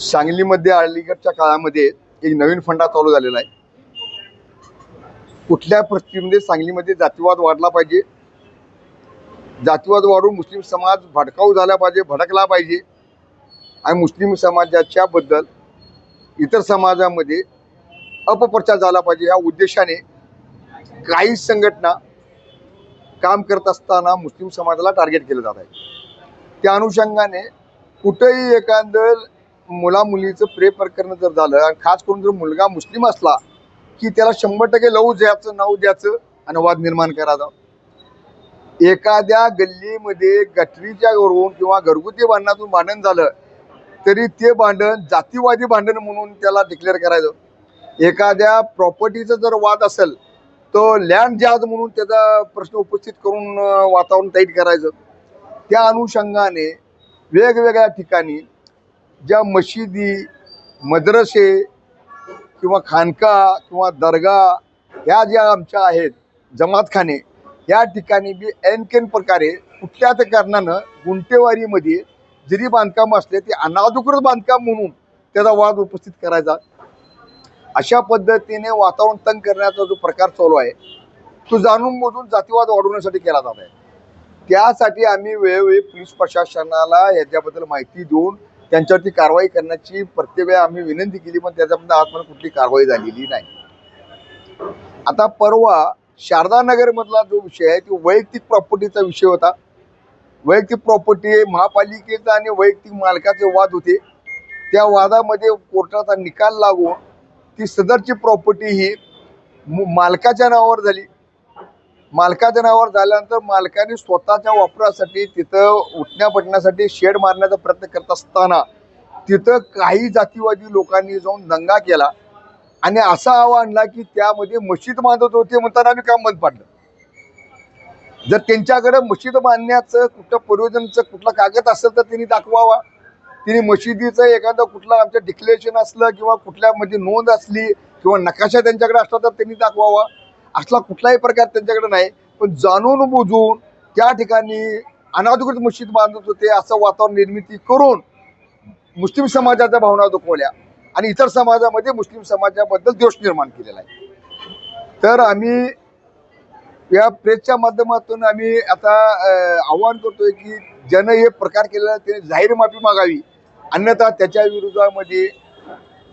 सांगलीमध्ये अलीकडच्या काळामध्ये एक नवीन फंडा चालू झालेला आहे. कुठल्या परिस्थितीमध्ये सांगलीमध्ये जातीवाद वाढला पाहिजे? जातीवाद वाढून मुस्लिम समाज भडकाऊ झाला पाहिजे भडकला पाहिजे. आणि मुस्लिम समाजाच्या बद्दल इतर समाजामध्ये अपप्रचार झाला पाहिजे या उद्देशाने काही संघटना काम करत असताना मुस्लिम समाजाला टार्गेट केलं जात आहे. त्या अनुषंगाने कुठेही एखादं मुला मुलीचं प्रेम प्रकरण जर झालं आणि खास करून जर मुलगा मुस्लिम असला की त्याला शंभर टक्के लवू द्यायचं नाव द्यायचं आणि वाद निर्माण करायचा. एखाद्या गल्लीमध्ये गटरीच्या वरून किंवा घरगुती भांडणातून भांडण झालं तरी ते भांडण जातीवादी भांडण म्हणून त्याला डिक्लेअर करायचं. एखाद्या प्रॉपर्टीचा जर वाद असेल तो लँड जहाज म्हणून त्याचा प्रश्न उपस्थित करून वातावरण टाईट करायचं. त्या अनुषंगाने वेगवेगळ्या ठिकाणी ज्या मशिदी मद्रसे किंवा खानका किंवा दर्गा ह्या ज्या आमच्या आहेत जमातखाने या ठिकाणी बी एनकेन प्रकारे कुठल्या त्या कारणानं गुंटेवारीमध्ये जरी बांधकाम असले ते अनाधिकृत बांधकाम म्हणून त्याचा वाद उपस्थित करायचा. अशा पद्धतीने वातावरण तंग करण्याचा जो प्रकार चालू आहे तो जाणून बुजून जातीवाद वाढवण्यासाठी केला जात आहे. त्यासाठी आम्ही वेळोवेळी पोलीस प्रशासनाला याच्याबद्दल माहिती देऊन त्यांच्यावरती कारवाई करण्याची प्रत्येक वेळा आम्ही विनंती केली पण त्याच्याबद्दल आजपर्यंत कुठली कारवाई झालेली नाही. आता परवा शारदा नगरमधला जो विषय आहे तो वैयक्तिक प्रॉपर्टीचा विषय होता. वैयक्तिक प्रॉपर्टी महापालिकेचा आणि वैयक्तिक मालकाचे वाद होते. त्या वादामध्ये कोर्टाचा निकाल लागून ती सदरची प्रॉपर्टी ही मालकाच्या नावावर झाली. मालकाच्या नावावर झाल्यानंतर मालकाने स्वतःच्या वापरासाठी तिथं उठण्या पटण्यासाठी शेड मारण्याचा प्रयत्न करत असताना तिथं काही जातीवादी लोकांनी जाऊन दंगा केला. आणि असा आवा आणला की त्यामध्ये मशीद बांधत होते म्हणताना आम्ही काम बंद पाडलं. जर त्यांच्याकडे मशीद बांधण्याचं कुठं प्रयोजनचं कुठला कागद असेल तर त्यांनी दाखवावा. तिने मशिदीचं एखादं कुठलं आमचं डिक्लेरेशन असलं किंवा कुठल्या म्हणजे नोंद असली किंवा नकाशा त्यांच्याकडे असला तर त्यांनी दाखवावा. असला कुठलाही प्रकार त्यांच्याकडे नाही पण जाणून बुजून त्या ठिकाणी अनाधिकृत मशीद बांधत होते असं वातावरण निर्मिती करून मुस्लिम समाजाच्या भावना दुखवल्या आणि इतर समाजामध्ये मुस्लिम समाजाबद्दल दोष निर्माण केलेला आहे. तर आम्ही या प्रेसच्या माध्यमातून आम्ही आता आव्हान करतोय की ज्यानं हे प्रकार केलेला त्याने जाहीर माफी मागावी. अन्यथा त्याच्या विरोधामध्ये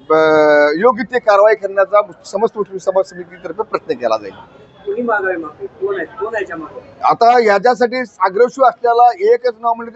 योग्य ते कारवाई करण्याचा समस्त मुस्लिम समाज समितीतर्फे प्रयत्न केला जाईल. आता ह्याच्यासाठी अग्रेसिव्ह असलेला एकच नाव म्हणजे